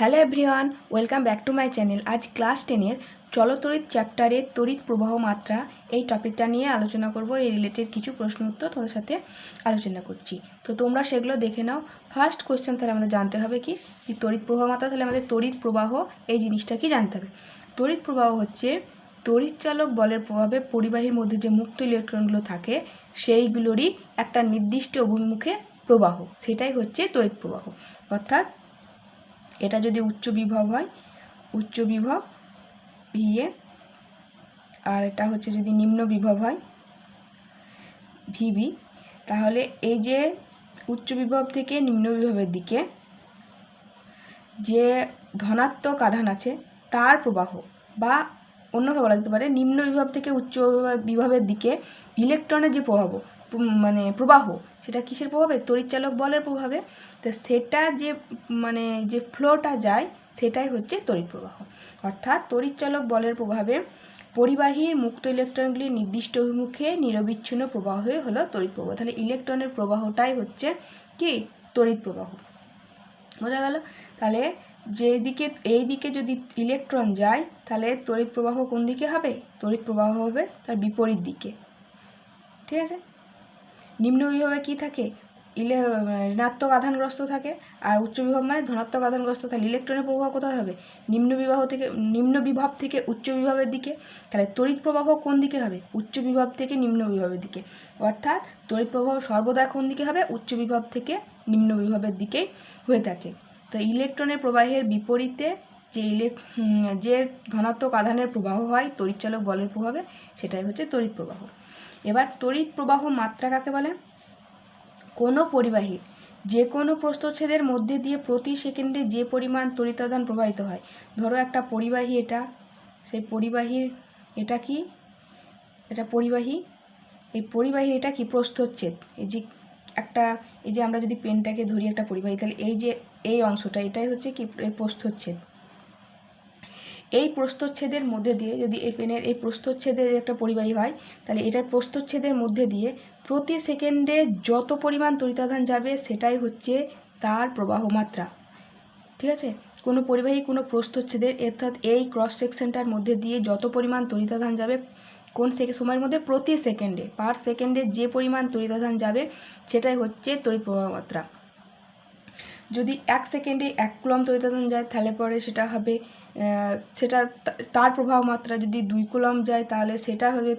Hello everyone, welcome back to my channel. আজ class টেনের চলতরিৎ চ্যাপ্টারের তড়িৎ প্রবাহ মাত্রা এই টপিকটা নিয়ে আলোচনা করব। এই রিলেটেড কিছু প্রশ্ন উত্তর তোমাদের সাথে আলোচনা করছি। তো তোমরা সেগুলো দেখে নাও। ফার্স্ট কোয়েশ্চেন তাহলে আমাদের জানতে হবে কি? তড়িৎ প্রবাহ মাত্রা তাহলে আমাদের তড়িৎ প্রবাহ, এই জিনিসটা কি জানতে হবে? তড়িৎ প্রবাহ হচ্ছে তড়িৎচালক বলের প্রভাবে পরিবাহীর মধ্যে যে মুক্ত ইলেকট্রনগুলো থাকে, সেইগুলোরই একটা নির্দিষ্ট অভিমুখে প্রবাহ। সেটাই হচ্ছে তড়িৎ প্রবাহ। অর্থাৎ এটা যদি উচ্চ বিভব হয়, উচ্চ বিভব ভিএ আর এটা হচ্ছে যদি নিম্ন বিভব হয় ভিবি তাহলে এই যে উচ্চ বিভব থেকে নিম্ন বিভবের দিকে যে ধনাত্মক আধান আছে, তার প্রবাহ বা অন্যভাবে বলা যেতে পারে, নিম্ন বিভব থেকে উচ্চ বিভবের দিকে ইলেকট্রনের যে প্রভাব মানে প্রবাহ, সেটা কিসের প্রভাবে? তড়িৎচালক বলের প্রভাবে। তো সেটা যে মানে যে ফ্লোটা যায়, সেটাই হচ্ছে তড়িৎ প্রবাহ। অর্থাৎ তড়িৎচালক বলের প্রভাবে পরিবাহীর মুক্ত ইলেকট্রনগুলি নির্দিষ্ট অভিমুখে নিরবিচ্ছিন্ন প্রবাহই হলো তড়িৎ প্রবাহ। তাহলে ইলেকট্রনের প্রবাহটাই হচ্ছে কি? তড়িৎ প্রবাহ। বোঝা গেল? তাহলে যেদিকে এই দিকে যদি ইলেকট্রন যায়, তাহলে তড়িৎ প্রবাহ কোন দিকে হবে? তড়িৎ প্রবাহ হবে তার বিপরীত দিকে। ঠিক আছে? নিম্ন বিভবে কী থাকে? ইলে ঋণাত্মক আধানগ্রস্ত থাকে। আর উচ্চ বিভব মানে ধনাত্মক আধানগ্রস্ত থাকে। ইলেকট্রনের প্রবাহ কোথায় হবে? নিম্ন বিবাহ থেকে, নিম্ন বিভব থেকে উচ্চ বিভবের দিকে। তাহলে তড়িৎ প্রবাহ কোন দিকে হবে? উচ্চ বিভব থেকে নিম্ন বিভবের দিকে। অর্থাৎ তড়িৎ প্রবাহ সর্বদা কোন দিকে হবে? উচ্চ বিভব থেকে নিম্ন বিভবের দিকেই হয়ে থাকে। তো ইলেকট্রনের প্রবাহের বিপরীতে যে ইলেক যে ধনাত্মক আধানের প্রবাহ হয়, তড়িৎচালক বলের প্রভাবে, সেটাই হচ্ছে তড়িৎ প্রবাহ। এবার তড়িৎ প্রবাহ মাত্রা কাকে বলে? কোনো পরিবাহী, যে কোনো প্রস্থচ্ছেদের মধ্যে দিয়ে প্রতি সেকেন্ডে যে পরিমাণ তড়িতাদান প্রবাহিত হয়। ধরো একটা পরিবাহী এটা, সেই পরিবাহীর এটা কি? এটা পরিবাহী? এই পরিবাহীর এটা কি? প্রস্থচ্ছেদ। এই যে একটা, এই যে আমরা যদি পেনটাকে ধরি একটা পরিবাহী, তাহলে এই যে, এই অংশটা, এটাই হচ্ছে কি? প্রস্থচ্ছেদ। এই প্রস্থচ্ছেদের মধ্যে দিয়ে যদি এই পেনের এই প্রস্থচ্ছেদের একটা পরিবাহী হয়, তাহলে এটার প্রস্থচ্ছেদের মধ্যে দিয়ে প্রতি সেকেন্ডে যত পরিমাণ তড়িতাধান যাবে, সেটাই হচ্ছে তার প্রবাহ মাত্রা। ঠিক আছে? কোনো পরিবাহী কোনো প্রস্থচ্ছেদের অর্থাৎ এই ক্রস সেকশনটার মধ্যে দিয়ে যত পরিমাণ তড়িতাধান যাবে, কোন সময়ের মধ্যে? প্রতি সেকেন্ডে পার সেকেন্ডে যে পরিমাণ তড়িতাধান যাবে, সেটাই হচ্ছে তড়িৎ প্রবাহ মাত্রা। যদি এক সেকেন্ডে এক কুলম তড়িতাদান যায়, তাহলে পরে সেটা হবে সেটা তার প্রবাহ মাত্রা যদি দুই কুলম যায়, তাহলে সেটা হবে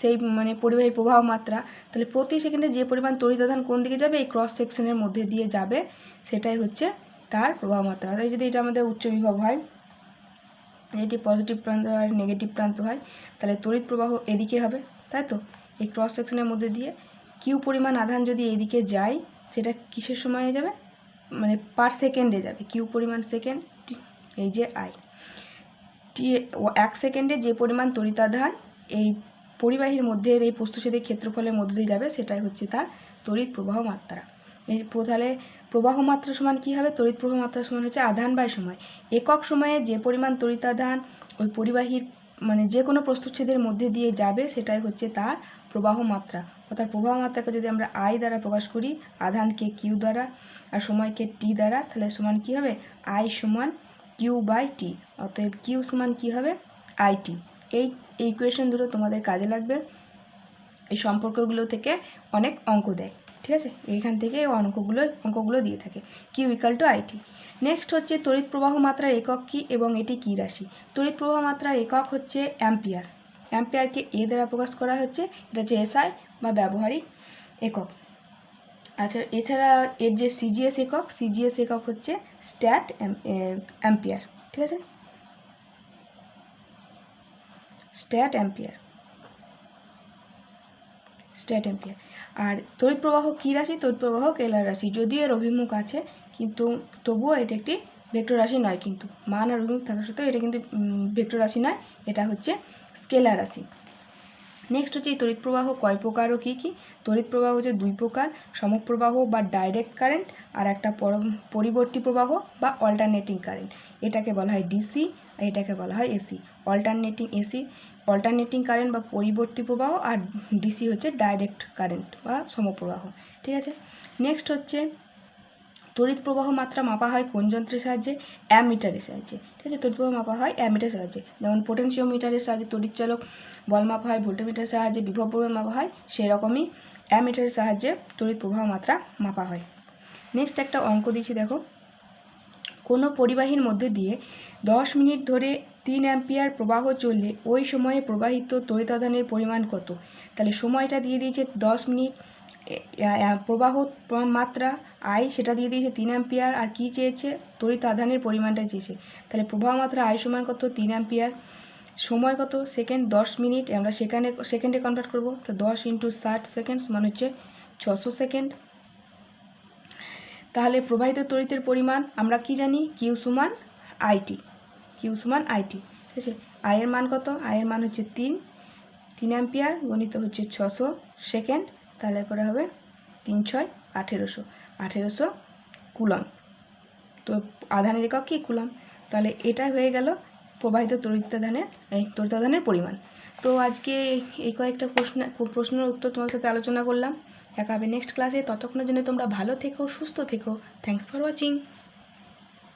সেই মানে পরিবাহী প্রবাহ মাত্রা। তাহলে প্রতি সেকেন্ডে যে পরিমাণ তড়িতাদান কোন দিকে যাবে, এই ক্রস সেকশনের মধ্যে দিয়ে যাবে, সেটাই হচ্ছে তার প্রবাহ মাত্রা। তাই যদি এটা আমাদের উচ্চ বিভব হয় এটি পজিটিভ প্রান্ত হয় নেগেটিভ প্রান্ত হয়, তাহলে তড়িৎ প্রবাহ এদিকে হবে, তাই তো? এই ক্রস সেকশনের মধ্যে দিয়ে কিউ পরিমাণ আধান যদি এদিকে যায়, সেটা কিসের সময়ে যাবে? মানে পার সেকেন্ডে যাবে কিউ পরিমাণ সেকেন্ড এই যে আই টি এক সেকেন্ডে যে পরিমাণ তড়িতাধান এই পরিবাহীর মধ্যে এই প্রস্তুচ্ছেদের ক্ষেত্রফলের মধ্যে দিয়ে যাবে, সেটাই হচ্ছে তার তড়িৎ প্রবাহ মাত্রা। এই তাহলে প্রবাহ মাত্রা সমান কী হবে? তড়িৎ প্রবাহ মাত্রা সমান হচ্ছে আধান বাই সময়। একক সময়ে যে পরিমাণ তড়িতাধান ওই পরিবাহীর মানে যে কোনো প্রস্তুচ্ছেদের মধ্যে দিয়ে যাবে, সেটাই হচ্ছে তার প্রবাহ মাত্রা। অর্থাৎ প্রবাহ মাত্রাকে যদি আমরা আই দ্বারা প্রকাশ করি আধানকে কিউ দ্বারা আর সময়কে টি দ্বারা, তাহলে সমান কী হবে? আই সমান কিউ বাই টি অতএব কিউ সমান কী হবে? আই টি এই এই ইকুয়েশন দুটো তোমাদের কাজে লাগবে। এই সম্পর্কগুলো থেকে অনেক অঙ্ক দেয়, ঠিক আছে? এইখান থেকে অঙ্কগুলো অঙ্কগুলো দিয়ে থাকে। Q equal to IT next হচ্ছে তড়িৎ প্রবাহ মাত্রার একক কী এবং এটি কী রাশি? তড়িৎ প্রবাহ মাত্রার একক হচ্ছে অ্যাম্পিয়ার। অ্যাম্পিয়ারকে এ দ্বারা প্রকাশ করা হচ্ছে, এটা হচ্ছে এসআই বা ব্যবহারিক একক। আচ্ছা এছাড়া এর যে সিজিএস একক সিজিএস একক হচ্ছে স্ট্যাট অ্যাম্পিয়ার ঠিক আছে? স্ট্যাট অ্যাম্পিয়ার স্ট্যাট অ্যাম্পিয়ার আর তড়িৎ প্রবাহ কী রাশি? তড়িৎ প্রবাহ কেলার রাশি। যদিও এর অভিমুখ আছে, কিন্তু তবুও এটা একটি ভেক্টর রাশি নয়, কিন্তু মান আর অভিমুখ থাকা সত্ত্বেও এটা কিন্তু ভেক্টর রাশি নয়। এটা হচ্ছে স্কেলার রাশি নেক্সট হচ্ছে এই তড়িৎ প্রবাহ কয় প্রকার ও কী কী? তড়িৎ প্রবাহ হচ্ছে দুই প্রকার, সমপ্রবাহ বা ডাইরেক্ট কারেন্ট আর একটা পরিবর্তী প্রবাহ বা অল্টারনেটিং কারেন্ট এটাকে বলা হয় ডিসি আর এটাকে বলা হয় AC alternating AC alternating current বা পরিবর্তী প্রবাহ আর ডিসি হচ্ছে ডাইরেক্ট কারেন্ট বা সমপ্রবাহ। ঠিক আছে? নেক্সট হচ্ছে তড়িৎ প্রবাহ মাত্রা মাপা হয় কোন যন্ত্রের সাহায্যে? অ্যামিটারের সাহায্যে। ঠিক আছে? তড়িৎ প্রবাহ মাপা হয় অ্যামিটারের সাহায্যে। যেমন পোটেনশিওমিটারের সাহায্যে তড়িৎচালক বল মাপা হয়, ভোল্টোমিটারের সাহায্যে বিভব প্রবাহ মাপা হয়, সেরকমই অ্যামিটারের সাহায্যে তড়িৎ প্রবাহ মাত্রা মাপা হয়। নেক্সট একটা অঙ্ক দিচ্ছি, দেখো। কোনো পরিবাহীর মধ্যে দিয়ে দশ মিনিট ধরে তিন অ্যাম্পিয়ার প্রবাহ চললে ওই সময়ে প্রবাহিত তড়িতাদানের পরিমাণ কত? তাহলে সময়টা দিয়ে দিয়েছে দশ মিনিট। প্রবাহ মাত্রা আই সেটা দিয়ে দিয়েছে তিন অ্যাম্পিয়ার, আর কী চেয়েছে? তড়িৎ আধানের পরিমাণটা চেয়েছে। তাহলে প্রবাহ মাত্রা আই সমান কত? তিন অ্যাম্পিয়ার। সময় কত? সেকেন্ড, দশ মিনিট। আমরা সেখানে, সেকেন্ডে কনভার্ট করব। তো দশ ইন্টু ষাট সেকেন্ড সমান হচ্ছে ছশো সেকেন্ড। তাহলে প্রবাহিত তড়িতের পরিমাণ আমরা কি জানি? কিউ সমান আইটি কিউ সমান আইটি ঠিক আছে? আয়ের মান কত? আয়ের মান হচ্ছে তিন। তিন অ্যাম্পিয়ার, গণিত হচ্ছে ছশো সেকেন্ড। তাহলে পরে হবে তিন ছয় আঠেরোশো। আঠেরোশো কুলম। তো আধানের একক কী? কুলম। তাহলে এটা হয়ে গেল প্রবাহিত তরিত্বাধানের এই তড়িতাধানের পরিমাণ। তো আজকে এই কয়েকটা প্রশ্ন, প্রশ্নের উত্তর তোমার সাথে আলোচনা করলাম। দেখা হবে নেক্সট ক্লাসে ততক্ষণের জন্য তোমরা ভালো থেকো, সুস্থ থেকো। Thanks for watching